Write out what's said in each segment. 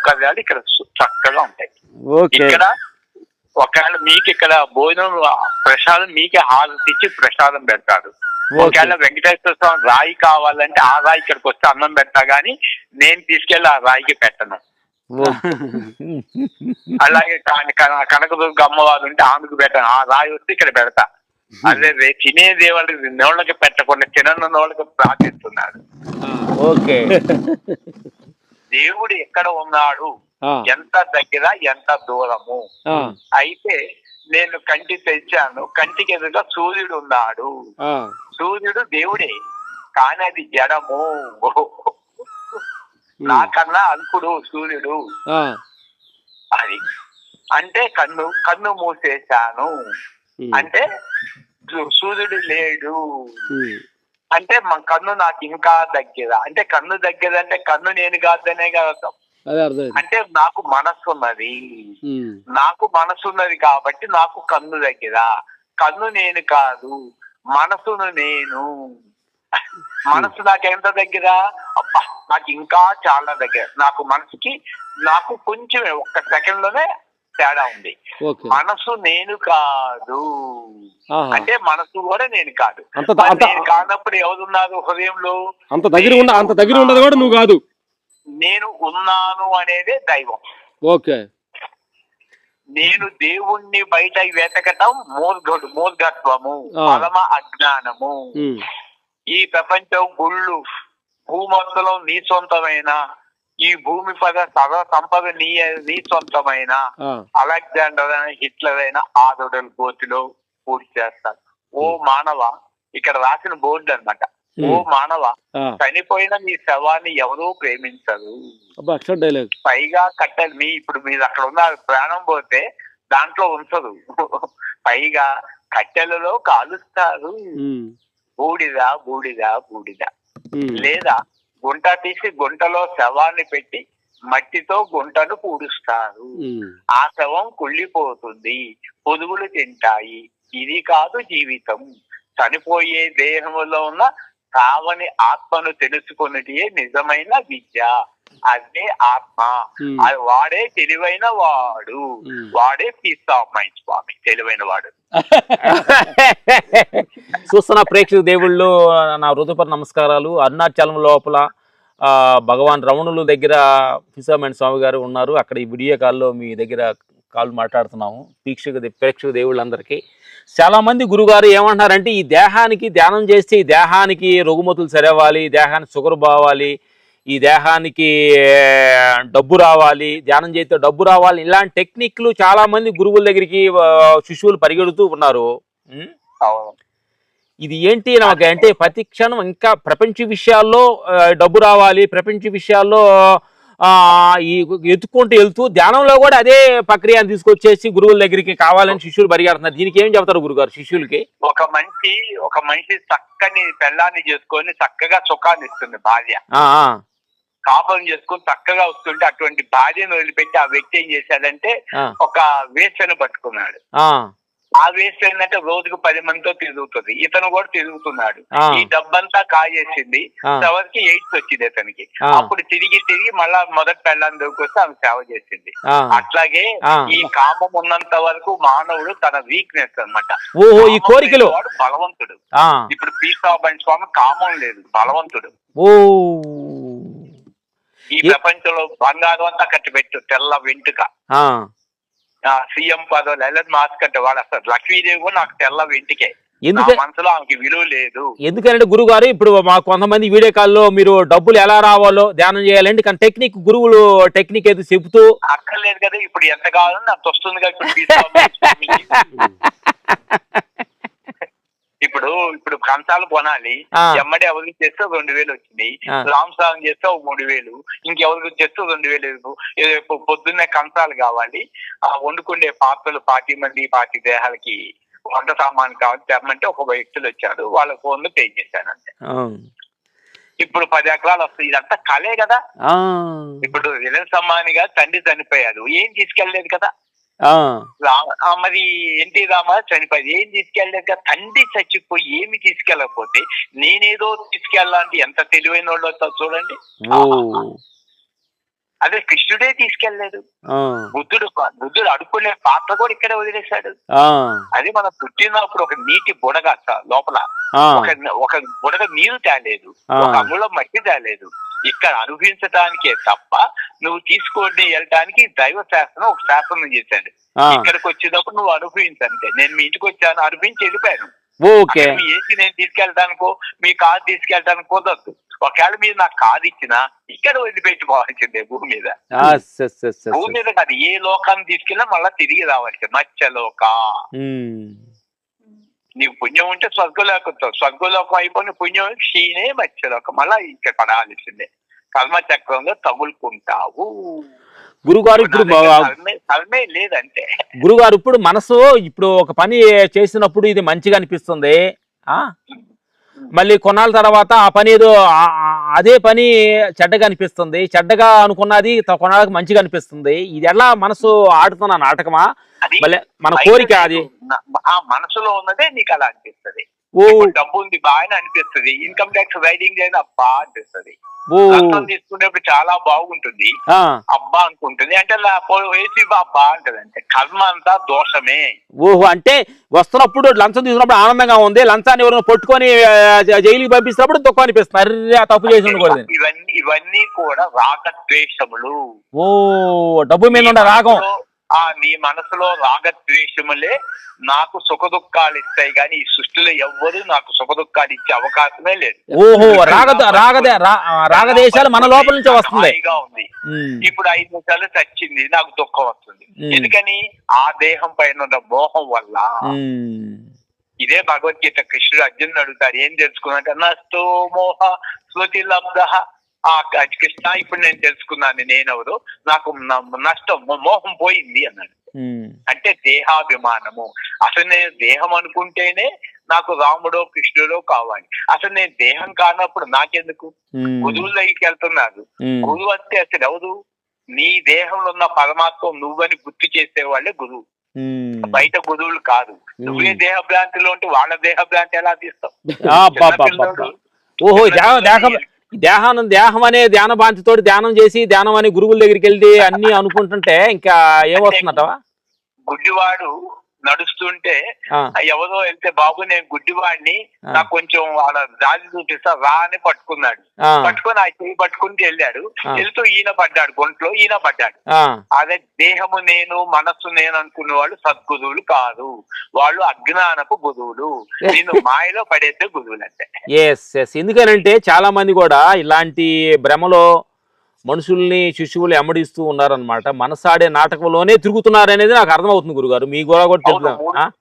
సౌకర్యాలు ఇక్కడ చక్కగా ఉంటాయి. ఓకే. ఇక్కడ ఒకవేళ మీకు ఇక్కడ భోజనం ప్రసాదం మీకే హాజరు తెచ్చి ప్రసాదం పెడతారు ఓకే. ఒకవేళ వెంకటేశ్వర స్వామి రాయి కావాలంటే ఆ రాయి ఇక్కడికి వస్తే అన్నం పెడతా గానీ నేను తీసుకెళ్ళి ఆ రాయికి పెట్టను. అలాగే కాని- కన- కనకదుర్గ అమ్మవారు ఉంటే ఆమెకు పెట్టను. ఆ రాయి వస్తే ఇక్కడ పెడతా. అదే రే- తినేది వాళ్ళకి నోళ్ళకి పెట్టకుండా తినన్న నోళ్ళకి ప్రార్థిస్తున్నాడు. ఓకే. దేవుడు ఎక్కడ ఉన్నాడు? ఎంత దగ్గర ఎంత దూరము? అయితే నేను కంటి తెచ్చాను కంటికి ఎదురుగా సూర్యుడు ఉన్నాడు. సూర్యుడు దేవుడే. కానీ అది జడము నాకన్నా అల్పుడు సూర్యుడు. అది. అంటే కన్ను కన్ను మూసేశాను. అంటే సూర్యుడు లేడు. అంటే మా కన్ను నాకు ఇంకా దగ్గర. అంటే కన్ను దగ్గర అంటే కన్ను నేను కాదనే కదా అర్థం. అంటే నాకు మనస్సు ఉన్నది. నాకు మనసు ఉన్నది కాబట్టి నాకు కన్ను దగ్గర. కన్ను నేను కాదు మనసును నేను. మనసు నాకు ఎంత దగ్గర? అబ్బా నాకు ఇంకా చాలా దగ్గర. నాకు మనసుకి నాకు కొంచెం ఒక్క సెకండ్లోనే తేడా ఉంది. మనసు నేను కాదు. అంటే మనసు కూడా నేను కాదు. నేను కానప్పుడు ఎవరున్నారు హృదయంలో? అంత దగ్గర ఉన్న అంత దగ్గర ఉండదు కూడా నువ్వు కాదు. నేను ఉన్నాను అనేదే దైవం. ఓకే. నేను దేవుణ్ణి బయట వెతకటం మూర్ఘుడు మూర్ఘత్వము. పరమ అజ్ఞానము. ఈ ప్రపంచం గుళ్ళు భూమంతలో నీ సొంతమైన? ఈ భూమి పద సర్వ సంపద నీ నీ సొంతమైన అలెగ్జాండర్ అయిన హిట్లర్ అయిన ఆదోడల గోతిలో పూర్తి చేస్తారు. ఓ మానవ ఇక్కడ రాసిన బోర్డు అన్నమాట. ఓ మానవ. చనిపోయిన నీ శవాన్ని ఎవరూ ప్రేమించరు. పైగా కట్టెలు మీ ఇప్పుడు మీరు అక్కడ ఉన్న ప్రాణం పోతే దాంట్లో ఉంచదు. పైగా కట్టెలలో కాలుస్తారు. బూడిద బూడిద బూడిద. లేదా గుంట తీసి గుంటలో శవాన్ని పెట్టి మట్టితో గుంటను పూడుస్తారు. ఆ శవం కుళ్ళిపోతుంది పొదుగులు తింటాయి. ఇది కాదు జీవితం. చనిపోయే దేహంలో ఉన్న కావని ఆత్మను తెలుసుకున్నటియే నిజమైన విద్య. అదే ఆత్మ. వాడే తెలివైన వాడు. వాడే పీస్ ఆఫ్ మైండ్ స్వామి తెలివైన వాడు. చూస్తున్న ప్రేక్షక దేవుళ్ళు నా హృదయపర నమస్కారాలు. అరుణాచలం లోపల భగవాన్ రమణులు దగ్గర ఫిసామెంట్ స్వామి గారు ఉన్నారు. అక్కడ ఈ వీడియో కాల్లో మీ దగ్గర కాల్ మాట్లాడుతున్నాము ప్రేక్షక ప్రేక్షక దేవుళ్ళందరికీ. చాలామంది గురుగారు ఏమంటున్నారంటే ఈ దేహానికి ధ్యానం చేస్తే ఈ దేహానికి రుగుమతులు సరవ్వాలి దేహానికి షుగర్ బావాలి ఈ దేహానికి డబ్బు రావాలి ధ్యానం చేస్తే డబ్బు రావాలి ఇలాంటి టెక్నిక్లు చాలా మంది గురువుల దగ్గరికి శిష్యులు పరిగెడుతూ ఉన్నారు. ఇది ఏంటి నాకు అంటే ప్రతి క్షణం ఇంకా ప్రపంచ విషయాల్లో డబ్బు రావాలి ప్రపంచ విషయాల్లో ఆ ఈ ఎత్తుకుంటూ వెళ్తూ ధ్యానంలో కూడా అదే ప్రక్రియను తీసుకొచ్చేసి గురువుల దగ్గరికి కావాలని శిష్యులు పరిగెడుతున్నారు. దీనికి ఏం చెప్తారు గురుగారు శిష్యులకి? ఒక మనిషి ఒక మనిషి చక్కని పెళ్ళాన్ని చేసుకొని చక్కగా సుఖాన్ని ఇస్తుంది భార్య. కాపురం చేసుకొని చక్కగా వస్తుంటే అటువంటి భార్యను వదిలిపెట్టి ఆ వ్యక్తి ఏం చేశాడంటే ఒక వేసను పట్టుకున్నాడు. ఆ, వేస్ట్ ఏంటంటే రోజుకు పది మందితో తిరుగుతుంది. ఇతను కూడా తిరుగుతున్నాడు. ఈ డబ్బంతా కాజేసింది. ఎవరికి ఎయిడ్స్ వచ్చింది ఇతనికి. అప్పుడు తిరిగి తిరిగి మళ్ళా మొదటి పెళ్ళాన్ని దొరికొస్తే ఆమె సేవ చేసింది. అట్లాగే. ఈ కామం ఉన్నంత వరకు మానవుడు తన వీక్నెస్ అన్నమాట. ఓహో ఈ కోరికలు. బలవంతుడు. ఇప్పుడు పీసాబాయి స్వామి కామం లేదు బలవంతుడు. ఓ. ఈ ప్రపంచంలో బంగారం అంతా కట్టి పెట్టు తెల్ల వెంటుక సీఎం పదవులు ఎలన్ మాస్క్ అంటే వాడు అసలు లక్ష్మీదేవి కూడా నాకు తెల్ల వెంటికే మనసులో ఆమెకి విలువ లేదు. ఎందుకంటే గురుగారు ఇప్పుడు మా కొంతమంది వీడియో కాల్లో మీరు డబ్బులు ఎలా రావాలో ధ్యానం చేయాలంటే కానీ టెక్నిక్ గురువులు టెక్నిక్ ఏదో చెబుతూ అక్కర్లేదు కదా ఇప్పుడు ఎంత కావాలని అంత వస్తుంది కదా ఇప్పుడు. ఇప్పుడు ఇప్పుడు కంచాలు కొనాలి. ఎమ్మడి ఎవరికి చేస్తే రెండు వేలు వచ్చింది. రామ్ సాంగ్ చేస్తే ఒక మూడు వేలు. ఇంకెవరికి చేస్తే రెండు వేలు పొద్దున్నే కంచాలు కావాలి. ఆ వండుకునే పాత్రలు పాతి మంది పాతి దేహాలకి వంట సామాన్ కావాలి తెమ్మంటే ఒక వ్యక్తులు వచ్చారు. వాళ్ళ ఫోన్లో పే చేశాను అంతే. ఇప్పుడు పది ఎకరాలు వస్తాయి. ఇదంతా కలే కదా. ఇప్పుడు విలన్ సమ్మానిగా తండ్రి చనిపోయాడు. ఏం తీసుకెళ్ళేదు కదా. మరి ఎన్టీ రామారావు చనిపోయింది ఏం తీసుకెళ్ళలేదు కదా? తండ్రి చచ్చిపోయి ఏమి తీసుకెళ్ళకపోతే నేనేదో తీసుకెళ్ళాలంటే ఎంత తెలివైన వాళ్ళు వస్తారో చూడండి. అదే కృష్ణుడే తీసుకెళ్ళేదు ఆ, బుద్ధుడు బుద్ధుడు అడుక్కునే పాత్ర కూడా ఇక్కడే వదిలేశాడు. అది మనం పుట్టినప్పుడు ఒక నీటి బుడగ లోపల ఒక ఒక బుడగ నీరు తేలేదు. ఒక అంగుళం మట్టి తేలేదు. ఇక్కడ అనుభవించడానికే తప్ప నువ్వు తీసుకొని వెళ్ళటానికి దైవ శాస్త్రం ఒక శాస్త్రం చేశాడు. ఇక్కడికి వచ్చినప్పుడు నువ్వు అనుభవించంటే నేను మీ ఇంటికి వచ్చాను అనుభవించి వెళ్ళిపోయాను. ఓకే. అక్కడ మీ ఏసీ నేను తీసుకెళ్ళడానికో మీ కార్ తీసుకెళ్ళడానికి కుదరదు ఒకవేళ మీరు నాకు కార్ ఇచ్చినా ఇక్కడ వదిలిపెట్టి పోవాల్సిందే భూమి మీద. భూమి మీద కాదు ఏ లోకాన్ని తీసుకెళ్ళినా మళ్ళా తిరిగి రావాల్సింది మత్స్యలోక. నీకు పుణ్యం ఉంటే స్వర్గలోకం స్వర్గలోకం అయిపోయిన పుణ్యం క్షీణే మత్స్యలోకం మళ్ళా ఇక్కడ పడాల్సిందే. కర్మ చక్రంలో తగులుకుంటావు. గురుగారు ఇప్పుడు కర్మే లేదంటే. గురుగారు ఇప్పుడు మనసు ఇప్పుడు ఒక పని చేసినప్పుడు ఇది మంచిగా అనిపిస్తుంది. ఆ? మళ్ళీ కొన్నాళ్ళ తర్వాత ఆ పని ఏదో అదే పని చెడ్డగా అనిపిస్తుంది. చెడ్డగా అనుకున్నది కొన్నాళ్ళకి మంచిగా అనిపిస్తుంది. ఇది ఎలా మనసు ఆడుతున్న నాటకమా? మళ్ళీ మన కోరిక అది. మనసులో ఉన్నదే నీకు అలా అనిపిస్తది. డబ్బు ఉంది బాగానే అనిపిస్తుంది. ఇన్కమ్ ట్యాక్స్ రైడింగ్ చేయని అబ్బా అనిపిస్తుంది. తీసుకునేప్పుడు చాలా బాగుంటుంది. అబ్బా అనుకుంటుంది. అంటే వేసి అబ్బా అంటది అంటే కర్మ అంతా దోషమే. ఓహో అంటే వస్తున్నప్పుడు లంచం తీసుకున్నప్పుడు ఆనందంగా ఉంది. లంచాన్ని ఎవరైనా పట్టుకొని జైలుకి పంపిస్తున్నప్పుడు దుఃఖం అనిపిస్తుంది. అర్రే ఆ తప్పు చేసి ఇవన్నీ ఇవన్నీ కూడా రాగద్వేషములు. ఓ డబ్బు మీద ఉండే రాగం. ఆ నీ మనసులో రాగద్వేషములే నాకు సుఖ దుఃఖాలు ఇస్తాయి. కానీ ఈ సృష్టిలో ఎవ్వరూ నాకు సుఖ దుఃఖాలు ఇచ్చే అవకాశమే లేదు. ఓహో రాగ రాగదే రాగదేశాలు మన లోపల నుంచే వస్తుంది. ఉంది. ఇప్పుడు ఐదు నిమిషాలు చచ్చింది నాకు దుఃఖం వస్తుంది. ఎందుకని? ఆ దేహం పైన ఉన్న మోహం వల్ల. ఇదే భగవద్గీత కృష్ణుడు అర్జునుడు అడుగుతారు ఏం తెలుసుకున్నాక నష్టో మోహ స్మృతి లబ్ధ ఆ కృష్ణ ఇప్పుడు నేను తెలుసుకున్నాను నేనెవరు? నాకు నష్టం మోహం పోయింది అన్నాడు. అంటే దేహాభిమానము. అసలు నేను దేహం అనుకుంటేనే నాకు రాముడో కృష్ణుడో కావాలి. అసలు నేను దేహం కానప్పుడు నాకెందుకు? గురువుల దగ్గరికి వెళ్తున్నాడు గురువు అంటే అసలు ఎవరు? నీ దేహంలో ఉన్న పరమాత్మ నువ్వని గుర్తు చేసేవాళ్ళే గురువు. ఉమ్. బయట గురువులు కాదు. నువ్వే దేహ భ్రాంతిలో ఉంటే వాళ్ళ దేహ భ్రాంతి ఎలా తీస్తావు. ఓహో దేహం దేహం అనే ధ్యాన బాంతితోటి ధ్యానం చేసి ధ్యానం అనే గురువుల దగ్గరికి వెళ్తే అన్ని అనుకుంటుంటే ఇంకా ఏమొస్తుందటవా గుడ్డివాడు నడుస్తుంటే ఎవరో వెళ్తే బాబు నేను గుడ్డివాడిని. నాకు కొంచెం వాళ్ళ దారి చూపిస్తా రా అని పట్టుకున్నాడు. పట్టుకొని ఆ చెయ్యి పట్టుకుంటూ వెళ్ళాడు. వెళ్తూ ఈయన పడ్డాడు గుంట్లో ఈయన పడ్డాడు. అదే దేహము నేను మనస్సు నేను అనుకునే వాళ్ళు సద్గురువులు కాదు. వాళ్ళు అజ్ఞానపు గురువులు. నిన్ను మాయలో పడేసే గురువులు అంటే ఎస్ ఎస్ ఎందుకనంటే చాలా మంది కూడా ఇలాంటి భ్రమలో మనుషుల్ని శిశువులు ఎమ్మడిస్తూ ఉన్నారనమాట మనసాడే నాటకంలోనే తిరుగుతున్నారు అనేది నాకు అర్థమవుతుంది గురుగారు. మీ కూడా కూడా తెలుసు?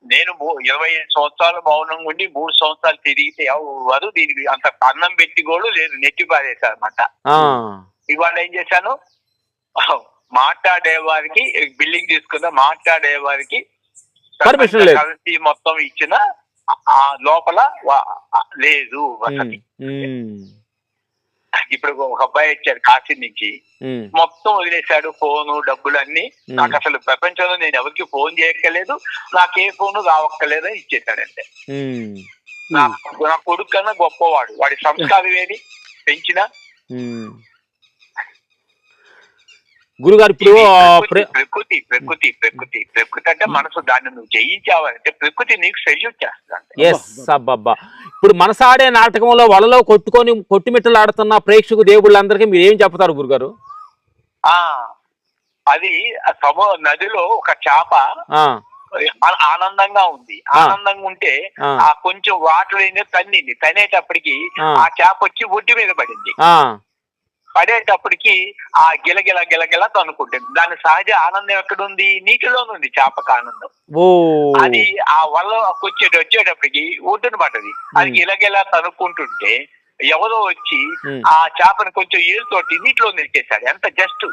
నేను ఇరవై ఐదు సంవత్సరాలు మౌనంగా ఉండి మూడు సంవత్సరాలు తిరిగితే ఎవరు దీనికి అంత అన్నం పెట్టి కూడా లేదు నెట్టి పారేశారు అనమాట ఆ, ఇవాళ ఏం చేశాను? మాట్లాడే వారికి బిల్డింగ్ తీసుకున్న మాట్లాడే వారికి. కరెన్సీ మొత్తం ఇచ్చిన ఆ- లోపల లేదు వసతి. ఇప్పుడు ఒక అబ్బాయి వచ్చాడు కాశీ నుంచి. మొత్తం వదిలేశాడు ఫోను డబ్బులు అన్ని. నాకు అసలు ప్రపంచంలో నేను ఎవరికి ఫోన్ చేయక్కలేదు నాకే ఫోన్ రావక్కలేదు అని ఇచ్చేసాడంటే నా కొడుకు కన్నా గొప్పవాడు. వాడి సంస్కారం ఏది? పెంచిన. గురుగారు ఇప్పుడు ప్రకృతి, ప్రే- ప్రకృతి ప్రకృతి ప్రకృతి. అంటే మనసు దాన్ని నువ్వు జయించావంటే ప్రకృతి నీకు సెల్యూట్ చేస్తుంది ఎస్ అబ్బబ్బా. ఇప్పుడు మనసాడే నాటకంలో వలలో కొట్టుకొని కొట్టుమిట్టలాడుతున్న ప్రేక్షకు దేవుళ్ళందరికీ మీరు ఏం చెప్తారు గురుగారు? ఆ అది సమూ నదిలో ఒక చేప ఆనందంగా ఉంది. ఆనందంగా ఉంటే ఆ. కొంచెం వాటర్ ఏంది తన్నింది. తనేటప్పటికి ఆ. చేప వచ్చి ఒడ్డు మీద పడింది. ఆ, పడేటప్పటికి ఆ గిలగిల గిలగిల తనుకుంటుంది. దాని సహజ ఆనందం ఎక్కడుంది? నీటిలోనే ఉంది చేపకు ఆనందం. అది ఆ వల్ల వచ్చేటి వచ్చేటప్పటికి ఒడ్డున పడ్డది. అది. గిలగిలా తనుక్కుంటుంటే ఎవరో వచ్చి. ఆ చేపను కొంచెం ఏలుతోటి నీటిలో నెట్టేశాడు ఎంత జస్ట్.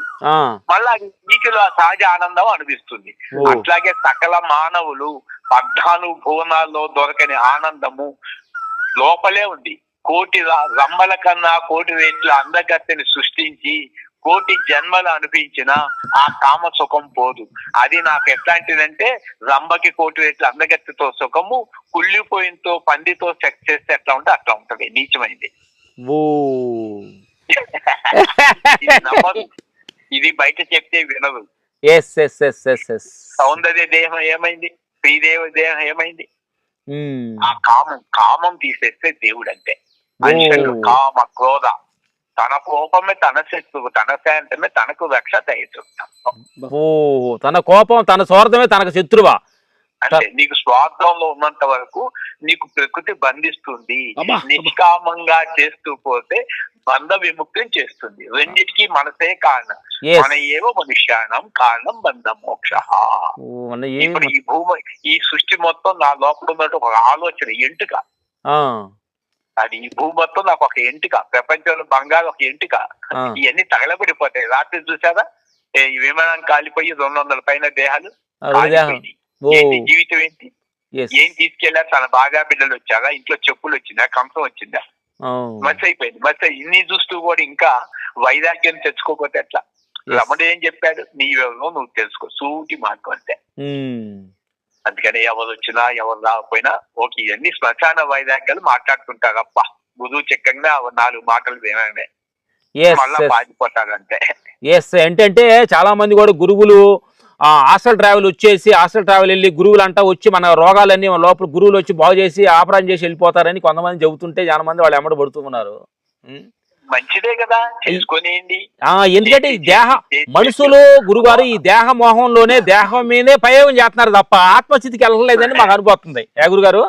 మళ్ళా అది నీటిలో ఆ సహజ ఆనందం అనిపిస్తుంది. అట్లాగే సకల మానవులు పద్నానుభవనాల్లో దొరకని ఆనందము లోపలే ఉంది. కోటి రమ్మల కన్నా కోటి రెట్ల అందగత్తెని సృష్టించి కోటి జన్మలు అనిపించిన ఆ కామ సుఖం పోదు. అది నాకు ఎట్లాంటిదంటే రంబకి కోటి రెట్ల అందగత్తెతో సుఖము కుళ్ళిపోయినతో పందితో సెక్స్ చేస్తే ఎట్లా ఉంటే అట్లా ఉంటది. నీచమైంది. ఇది బయట చెప్తే వినదు. సౌందర్య దేహం ఏమైంది? శ్రీదేవ దేహం ఏమైంది. ఆ కామం కామం తీసేస్తే దేవుడు అంతే. మనుషులు. కామ క్రోధ తన కోపమే తన శత్రువు తన శాంతమే తనకు రక్ష ఓ తన కోపం తన స్వార్థమే తనకు శత్రువా? అంటే నీకు స్వార్థంలో ఉన్నంత వరకు నీకు ప్రకృతి బంధిస్తుంది. నిష్కామంగా చేస్తూ పోతే బంధ విముక్తం చేస్తుంది. రెండిటికి మనసే కారణం. మన ఏవో మనుష్యానం కారణం బంధ మోక్ష. ఇప్పుడు ఈ భూమి ఈ సృష్టి మొత్తం నా లోపల ఉన్నట్టు ఒక ఆలోచన ఎంటుక. అది ఈ భూమి మొత్తం నాకు ఒక ఎంటుక ప్రపంచంలో బంగారు ఒక ఎంటుక. ఇవన్నీ తగలబడిపోతాయి. రాత్రి చూసారా ఈ విమానం కాలిపోయి రెండు వందల పైన దేహాలు జీవితం ఏంటి? ఏం తీసుకెళ్ళారు తన బాగా బిడ్డలు వచ్చారా? ఇంట్లో చెప్పులు వచ్చిందా? కంసం వచ్చిందా? మస్ అయిపోయింది. అయి- ఇన్ని చూస్తూ కూడా ఇంకా వైరాగ్యం తెచ్చుకోకపోతే ఎట్లా? రమణుడు ఏం చెప్పాడు? నీవెవరో నువ్వు తెలుసుకో. సూటి మార్గం అంతే. అందుకని ఎవరు వచ్చినా ఎవరు రాకపోయినా ఓకే ఇవన్నీ శ్మశాన వైరాగ్యాలు మాట్లాడుతుంటారు అప్ప గురువు చెక్కంగా నాలుగు మాటలు వినగానే మళ్ళా ఎస్ ఏంటంటే చాలా మంది కూడా గురువులు హాస్టల్ ట్రావెల్ వచ్చేసి హాస్టల్ ట్రావెల్ వెళ్ళి గురువులు అంటా వచ్చి మన రోగాలన్నీ లోపల గురువులు వచ్చి బాగు చేసి ఆపరేషన్ చేసి వెళ్ళిపోతారని కొంతమంది చెబుతుంటే చాలా మంది వాళ్ళు ఎమ్మడి పడుతున్నారు? మంచిదే కదా చేసుకొనియండి. ఆ, ఎందుకంటే ఈ దేహ మనుషులు గురుగారు ఈ దేహ మోహంలోనే దేహం మీదే ప్రయోగం చేస్తున్నారు తప్ప ఆత్మస్థితికి వెళ్ళలేదని మాకు అనిపోతుంది ఏ గురుగారు?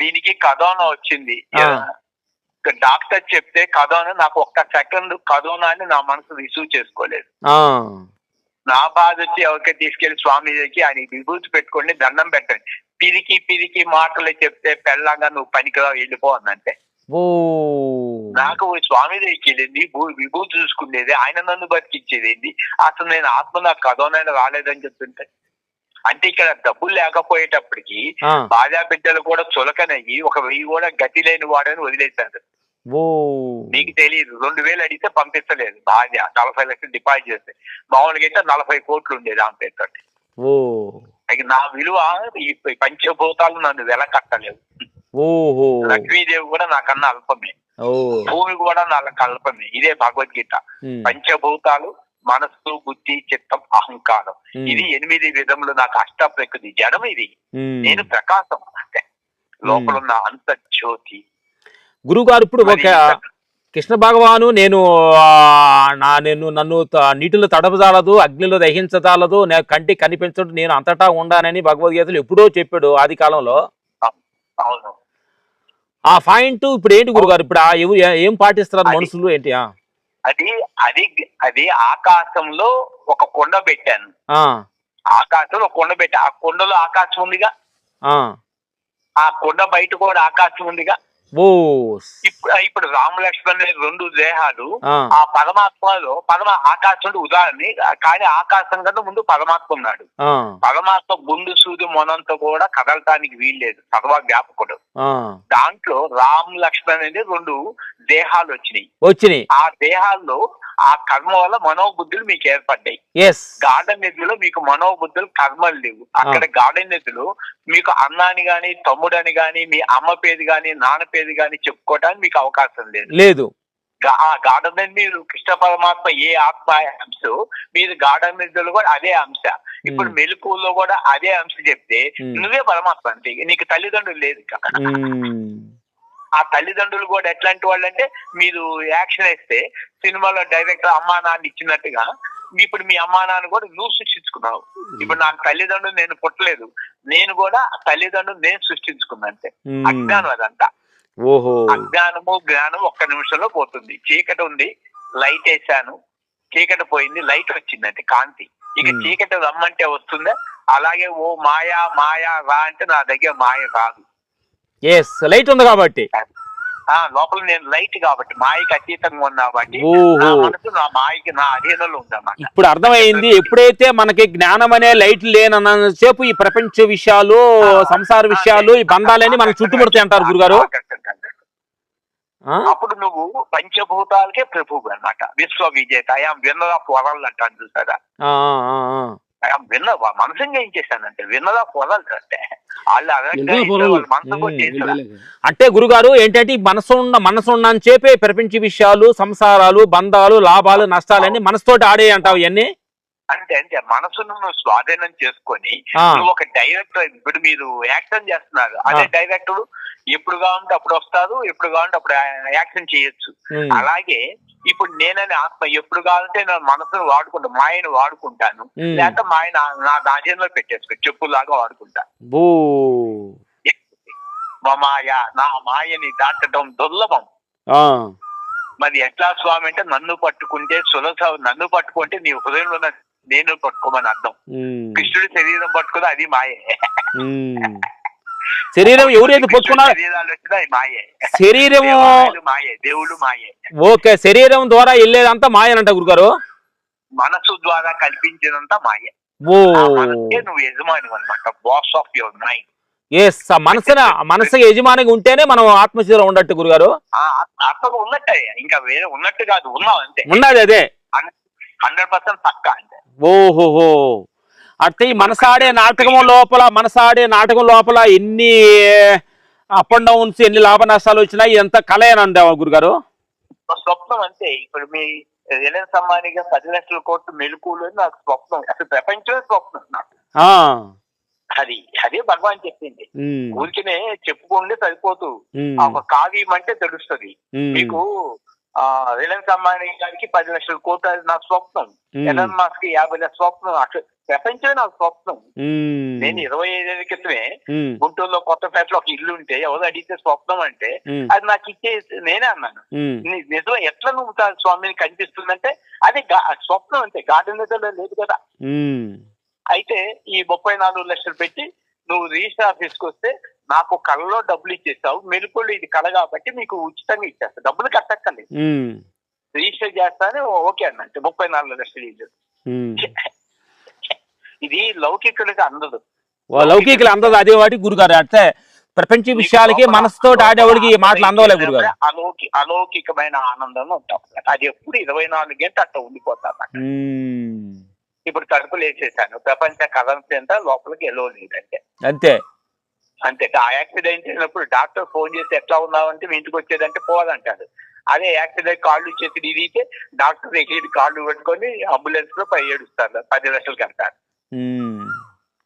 దీనికి కరోనా వచ్చింది. డాక్టర్ చెప్తే కరోనా నాకు ఒక్క సెకండ్ కరోనా అని నా మనసు రిసీవ్ చేసుకోలేదు. నా బాధ వచ్చి ఎవరికి తీసుకెళ్ళి స్వామి దగ్గరికి ఆయన విభూతి పెట్టుకోండి దండం పెట్టండి. పిరికి పిరికి మాటలు చెప్తే పెళ్ళంగా నువ్వు పనికిరావు వెళ్ళిపో అన్నంటే. ఓ నాకు స్వామి దగ్గరికి వెళ్ళింది భూ- విభూతి చూసుకునేది. ఆయన నన్ను బతికిచ్చేది ఏంది అసలు నేను ఆత్మ నాకు కథోనైనా రాలేదని చెప్తుంటే. అంటే ఇక్కడ డబ్బులు లేకపోయేటప్పటికి భార్యా బిడ్డలు కూడా చులకనయ్యి ఒక వెయ్యి కూడా గతి లేని వాడని వదిలేశారు. నీకు తెలియదు. రెండు వేలు అడిగితే పంపించలేదు భార్య నలభై లక్షలు డిపాజిట్ చేస్తే. మామూలుగా అయితే నలభై కోట్లు ఉండేది ఆమె పేరుతో నా విలువ ఈ పంచభూతాలు నన్ను వెల కట్టలేవు. ఓహో. లక్ష్మీదేవి కూడా నాకన్నా అల్పమే. భూమి కూడా నాకు అల్పమే ఇదే భగవద్గీత. పంచభూతాలు మనస్సు బుద్ధి చిత్తం అహంకారం. ఇది ఎనిమిది విధములు నాకు అష్ట ప్రకృతి జడం ఇది. నేను ప్రకాశం అంతే. లోపల ఉన్న అంత జ్యోతి గురుగారు ఇప్పుడు ఒక కృష్ణ భగవాను నేను నా నేను నన్ను నీటిలో తడపజాలదు అగ్నిలో దహించజాలదు నేను కంటికి కనిపించదు నేను అంతటా ఉండానని భగవద్గీతలు ఎప్పుడో చెప్పాడు ఆది కాలంలో. ఆ పాయింట్ ఇప్పుడు ఏంటి గురుగారు? ఇప్పుడు ఏ- పాటిస్తున్నారు అది- మనుషులు ఏంటి? అది అది అది ఆకాశంలో ఒక కొండ పెట్టాను. ఆకాశంలో ఒక కొండ పెట్టా ఆ కొండలో ఆకాశం ఉందిగా. ఆ. ఆ కొండ బయట కూడా ఆకాశం ఉందిగా. ఇప్పుడు ఇప్పుడు రామ లక్ష్మణ్ అనే రెండు దేహాలు. ఆ, పరమాత్మలో పరమ ఆకాశం ఉదాహరణ కానీ ఆకాశం కన్నా ముందు పరమాత్మ ఉన్నాడు. పరమాత్మ గుండు సూది మొనంత కూడా కదలటానికి వీల్లేదు. సర్వ జ్ఞాపకుడు. ఆ. దాంట్లో రామ్ లక్ష్మణ్ అనేది రెండు దేహాలు వచ్చినాయి. వచ్చినాయి. ఆ దేహాల్లో ఆ కర్మ వల్ల మనోబుద్ధులు మీకు ఏర్పడ్డాయి. గార్డెన్ నదిలో మీకు మనోబుద్ధులు కర్మలు లేవు. అక్కడ గార్డెన్ నదిలో మీకు అన్నాని గాని తమ్ముడని గాని మీ అమ్మ పేరు గాని నాన్న పేరు గాని చెప్పుకోవడానికి మీకు అవకాశం లేదు. లేదు. గా- ఆ గార్డెన్ నది మీరు కృష్ణ పరమాత్మ ఏ ఆత్మ అంశ మీరు నదిలో కూడా అదే అంశ. ఇప్పుడు మెలకువలో కూడా అదే అంశ చెప్తే నువ్వే పరమాత్మ అంతే నీకు తల్లిదండ్రులు లేదు. ఆ తల్లిదండ్రులు కూడా ఎట్లాంటి వాళ్ళు అంటే మీరు యాక్షన్ వేస్తే సినిమాలో డైరెక్టర్ అమ్మా నాన్న ఇచ్చినట్టుగా మీ- ఇప్పుడు మీ అమ్మా నాన్న కూడా నువ్వు సృష్టించుకున్నావు. ఇప్పుడు నాకు తల్లిదండ్రులు నేను పుట్టలేదు. నేను కూడా తల్లిదండ్రులు నేను సృష్టించుకున్నా అంతే. అజ్ఞానం అదంతా. ఓహో. అజ్ఞానము జ్ఞానం ఒక్క నిమిషంలో పోతుంది. చీకటి ఉంది లైట్ వేసాను చీకటి పోయింది లైట్ వచ్చింది అంటే కాంతి. ఇక. చీకటి రమ్మంటే వస్తుందా? అలాగే ఓ మాయా మాయా రా అంటే నా దగ్గర మాయ రాదు. ఎస్ లైట్ ఉంది కాబట్టి. ఆ లోపల నేను లైట్ కాబట్టి మాయకి అతీతంగా ఉన్నా కాబట్టి నా మనసు నా మాయకి నా అధీనంలో ఉందన్నమాట. ఇప్పుడు అర్థమైంది. ఎప్పుడైతే మనకి జ్ఞానం అనే లైట్ లేనన్న సేపు ఈ ప్రపంచ విషయాలు సంసార విషయాలు ఈ బంధాలన్నీ మనకు చుట్టుముడతాయి అంటారు గురుగారు? అప్పుడు నువ్వు పంచభూతాలకే ప్రభువు అన్నమాట. విశ్వ విజేత ఐఆమ్ విన్నర్ ఆఫ్ వరల్డ్ అంటాను చూసారా. విన్న మనసుగా ఏం చేశానంటే విన్నదా పొలాలి అంటే. అంటే గురుగారు ఏంటంటే మనసు ఉన్న మనసు ఉన్న అని చెప్పే ప్రపంచ విషయాలు సంసారాలు బంధాలు లాభాలు నష్టాలన్నీ మనసుతోటి ఆడే అంటావు ఇవన్నీ అంటే అంటే మనసును నువ్వు స్వాధీనం చేసుకొని నువ్వు ఒక డైరెక్టర్ ఇప్పుడు మీరు యాక్షన్ చేస్తున్నారు. అదే డైరెక్టర్ ఎప్పుడు కావాలంటే అప్పుడు వస్తారు ఎప్పుడు కావాలంటే అప్పుడు యాక్షన్ చేయొచ్చు. అలాగే ఇప్పుడు నేనని ఆత్మ ఎప్పుడు కావాలంటే నా మనసును వాడుకుంటా మాయను వాడుకుంటాను. ఉమ్. లేకపోతే మాయ నా- నా దాజంలో పెట్టేసుకో చెప్పులాగా వాడుకుంటా. మా మాయ నా మాయని దాటడం దుర్లభం. మరి ఎట్లా స్వామి అంటే నన్ను పట్టుకుంటే సులభ నన్ను పట్టుకుంటే నీ హృదయంలో నేను పట్టుకోమని అర్థం. కృష్ణుడి శరీరం పట్టుకుని అది మాయే. శరీరం శరీరము దేవాలయాలు మాయే దేవుడు మాయే ఓకే శరీరం ద్వారా వెళ్ళేదంతా మాయనంట గురుగారు? మనసు ద్వారా కల్పించినంత మాయే. ఓ. నువ్వు యజమాని అనమాట boss of your mind yes మనసున మనసు యజమానిగా ఉంటేనే మనం ఆత్మశీలం ఉండట్టు గురుగారు. ఉన్నట్టే ఇంకా వేరే ఉన్నట్టు కాదు ఉన్నావు అంతే. ఉన్నది అదే. హండ్రెడ్ పర్సెంట్ పక్క అంతే. ఓహోహో. అంటే ఈ మనసాడే నాటకం లోపల మనసాడే నాటకం లోపల ఎన్ని అప్ అండ్ డౌన్స్ ఎన్ని లాభ నష్టాలు వచ్చినా ఇదంతా కలయనండి గురుగారు? స్వప్నం అంతే. ఇప్పుడు మీ రిలయన్స్ అంబానీగా పది లక్షల కోట్లు మెలుకులు నాకు స్వప్నం. అసలు ప్రపంచమే స్వప్నం నాకు. అది అదే భగవాన్ చెప్పింది. ఊరికినే చెప్పుకుంటే సరిపోతూ ఒక కావ్యం అంటే తెలుస్తుంది. మీకు ఆ రిలయన్స్ అంబానీ గారికి పది లక్షల కోట్లు అది నా స్వప్నం. ఎలన్ మాస్క్కి యాభై లక్షల స్వప్నం. ప్రపంచమే నా స్వప్నం. నేను ఇరవై ఐదేళ్ళ క్రితమే గుంటూరులో కొత్తపేటలో ఒక ఇల్లు ఉంటే ఎవరు అడిగితే స్వప్నం అంటే అది నాకు ఇచ్చే నేనే అన్నాను. నిజం ఎట్లా నువ్వు స్వామిని కనిపిస్తుందంటే అది స్వప్నం అంతే. గార్డెన్ లేదు కదా. అయితే ఈ ముప్పై నాలుగు లక్షలు పెట్టి నువ్వు రిజిస్టర్ ఆఫీస్కి వస్తే నాకు కళ్ళలో డబ్బులు ఇచ్చేస్తావు మెలుపులు ఇది కళ కాబట్టి మీకు ఉచితంగా ఇచ్చేస్తా. డబ్బులు కట్టక్కర్లేదు. రిజిస్టర్ చేస్తానే ఓకే అన్నంటే ముప్పై నాలుగు లక్షలు ఇది ఉమ్. ఇది లౌకికులకి అందదు. లౌకికలు అందదు అదే వాటి గురుగారు. అంటే ప్రపంచ విషయాలకి మనసుతో ఆడేవాడికి ఈ మాటలు అందవలే గురుగారు. అలౌకి అలౌకికమైన ఆనందంలో ఉంటాం. అది ఎప్పుడు ఇరవై నాలుగు గంటలు అట్లా ఉండిపోతాను ఉమ్, ఇప్పుడు తలుపులు వేసేసాను ప్రపంచ అంతా లోపలికి ఎలో లేదంటే. అంతే. అంతే ఆ యాక్సిడెంట్ అయినప్పుడు డాక్టర్ ఫోన్ చేసి ఎట్లా ఉన్నావంటే మీ ఇంటికి వచ్చేదంటే పోదంటాడు అదే యాక్సిడెంట్ కాళ్ళు చేసి ఇదితే డాక్టర్ ఎగిరి కాళ్ళు పెట్టుకొని అంబులెన్స్లో పై ఏడుస్తారు పది లక్షలు కడతారు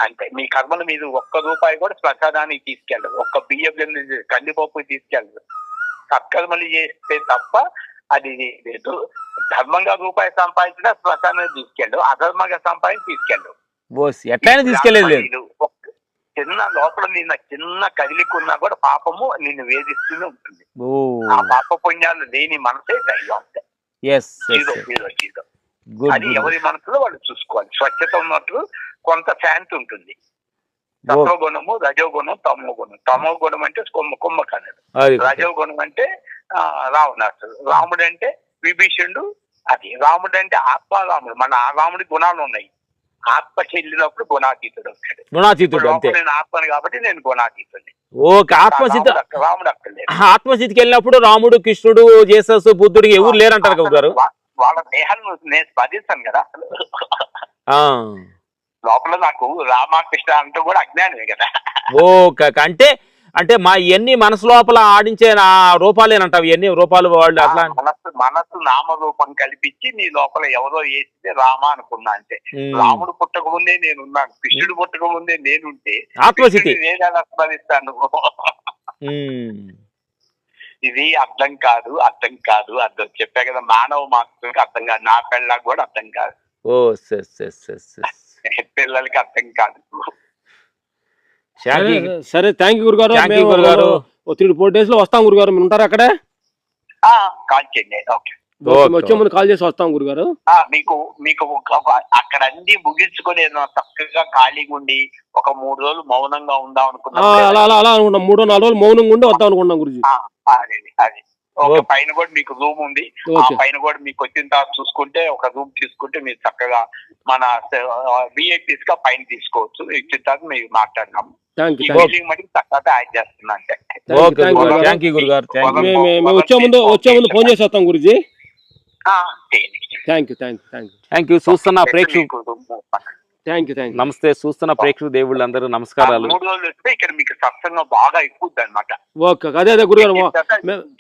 అంతే మీ కర్మలు మీరు ఒక్క రూపాయి కూడా శ్మశానానికి తీసుకెళ్ళరు. ఒక్క బియ్యం కందిపప్పు తీసుకెళ్ళరు. సత్కర్మలు చేస్తే తప్ప అది లేదు ధర్మంగా రూపాయి సంపాదించినా శ్మశానానికి తీసుకెళ్ళు అధర్మంగా సంపాదించి తీసుకెళ్ళు ఎట్లయినా తీసుకెళ్ళేదు లేదు. ఇది ఒక్క చిన్న లోపల నిన్న చిన్న కదిలికున్నా కూడా పాపము నిన్ను వేధిస్తూనే ఉంటుంది. ఆ పాప పుణ్యాలు లేని మనసే దైవం అది ఎవరి మనసులో వాళ్ళు చూసుకోవాలి. స్వచ్ఛత ఉన్నట్లు కొంత శాంతి ఉంటుంది. సత్వగుణము రజోగుణం తమో గుణం తమో గుణం అంటే కుంభ కుంభకర్ణుడు. రజోగుణం అంటే రావణాసుడు. రాముడు అంటే విభీషణుడు అది. రాముడు అంటే ఆత్మారాముడు. మన ఆ రాముడి గుణాలు ఉన్నాయి. ఆత్మ చెల్లినప్పుడు గుణాతీతుడు వస్తాడు గుణాతీతుడు అంతే. నేను ఆత్మని కాబట్టి నేను గుణాతీతుడిని. ఓకే ఆత్మసిద్ధ రాముడు అక్క- రాముడు అక్కర్లేదు ఆత్మస్థితికి వెళ్ళినప్పుడు రాముడు కృష్ణుడు జేసస్ బుద్ధుడు ఎవరు లేరంటారు కదా గారు వాళ్ళ దేహాన్ని నేను స్పందిస్తాను కదా. లోపల నాకు రామకృష్ణ అంటూ కూడా అజ్ఞానమే కదా. ఓకే అంటే అంటే మా ఇవన్నీ మనసు లోపల ఆడించే నా రూపాలేనంటావు? ఇవన్నీ రూపాలు వాళ్ళు అట్లా మనస్సు మనస్సు నామరూపం కల్పించి నీ లోపల ఎవరో వేస్తే రామ అనుకున్నా ఉమ్. రాముడు పుట్టక ముందే నేనున్నాను. కృష్ణుడు పుట్టక ముందే నేనుంటే ఆత్మస్థితి. కృష్ణుడిని నేను ఎలా స్మరిస్తాను? ఉమ్. ఇది అర్థం కాదు అర్థం కాదు అర్థం చెప్పా కదా మానవ మాత్రకి అర్థం కాదు. నా పిల్లలకు కూడా అర్థం కాదు. ఓ పిల్లలకి అర్థం కాదు. సరే థ్యాంక్ యూ గురుగారు. గురుగారు. త్రీ ఫోర్ డేస్లో వస్తాం గురుగారు. మీరు ఉంటారు అక్కడే? ఆ, కాల్ చేయండి. ఓకే. వచ్చే ముందు కాల్ చేసి వస్తాం గురుగారు. ఆ, మీకు మీకు అక్కడ అన్ని ముగించుకొని ఏదైనా చక్కగా ఖాళీగా ఉండి ఒక మూడు రోజులు మౌనంగా ఉందాం అనుకున్నాం అలా అలా అలా అనుకుంటాం. మూడో నాలుగు రోజులు మౌనంగా ఉండి వద్దాం అనుకుంటాం గురుజీ. ఆ, అది. ఓకే. పైన కూడా మీకు రూమ్ ఉంది. ఆ పైన కూడా మీకు వచ్చిన తర్వాత చూసుకుంటే ఒక రూమ్ తీసుకుంటే మీరు చక్కగా మన విఐపీస్గా పైన తీసుకోవచ్చు. ఇచ్చిన తర్వాత మీరు మాట్లాడినాము. వచ్చే ముందు వచ్చే ముందు ఫోన్ చేసి వస్తాం గురుజీ. ఆ, చేయండి. Thank you thank you thank you thank you చూస్తున్న ప్రేక్షకు మీకు room పక్కన. థ్యాంక్ యూ థ్యాంక్ యూ నమస్తే చూస్తున్న ప్రేక్షకు దేవుళ్ళందరూ ఆ నమస్కారాలు మూడు రోజులు వస్తే ఇక్కడ మీకు సత్సంగం బాగా ఎక్కువద్ది అనమాట ఓకే. అదే అదే గురుగారు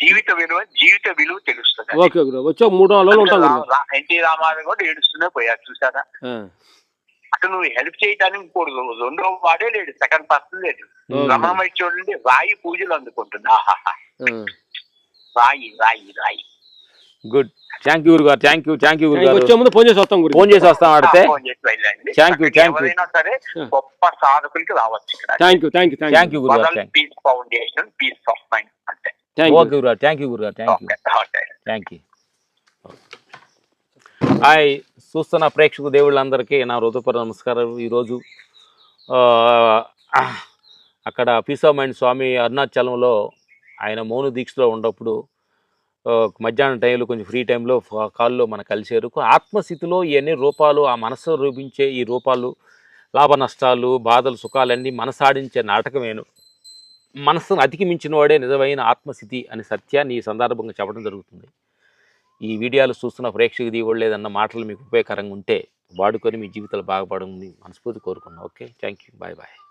జీవిత విలువ జీవిత విలువ తెలుస్తుంది. ఓకే గురు వచ్చే మూడు రోజులు ఉంటాం ఎన్టీ రామారావు కూడా ఏడుస్తూనే పోయారు చూసారా అక్కడ నువ్వు హెల్ప్ చేయడానికి ఇంకోటి రెండో వాడే లేడు సెకండ్ పర్సన్ లేడు. రమణమై చూడండి రాయి పూజలు అందుకుంటుంది. ఆహాహా. ఆ. రాయి రాయి రాయి. గుడ్. థ్యాంక్ యూ గురుగారు. Thank you thank you you. గురుగారు. వచ్చే ముందు ఫోన్ చేసి వస్తాం గురు ఫోన్ చేసి వస్తాం ఆడితే. అక్కడికి thank you. ఎవరైనా సరే. గొప్ప సాధకులకి రావచ్చు ఇక్కడ. Thank you thank you thank thank you you గురుగారు. Peace foundation peace of mind అంటే థ్యాంక్ ఓకే యూ గురుగారు. థ్యాంక్ యూ గురుగారు. Thank you thank you hi చూస్తున్న ప్రేక్షకు దేవుళ్ళందరికీ నా హృదయపూర్వక నమస్కారాలు. ఈరోజు ఆ, అక్కడ పీస్ ఆఫ్ మైండ్ స్వామి అరుణాచలంలో ఆయన మౌన దీక్షలో ఉన్నప్పుడు మధ్యాహ్నం టైంలో కొంచెం ఫ్రీ టైంలో కాల్లో మన కలిసేరు ఆత్మస్థితిలో ఇవన్నీ రూపాలు ఆ మనసు రూపించే ఈ రూపాలు లాభ నష్టాలు బాధలు సుఖాలన్నీ మనసాడించే నాటకమేను. మనస్సును అతికిమించిన వాడే నిజమైన ఆత్మస్థితి అనే సత్యాన్ని ఈ సందర్భంగా చెప్పడం జరుగుతుంది. ఈ వీడియోలు చూస్తున్న ప్రేక్షకు దిగలేదన్న లేదన్న మాటలు మీకు ఉపయోగకరంగా ఉంటే వాడుకొని మీ జీవితాలు బాగుపడని మనస్ఫూర్తి కోరుకున్నాం. Okay? Thank you bye bye.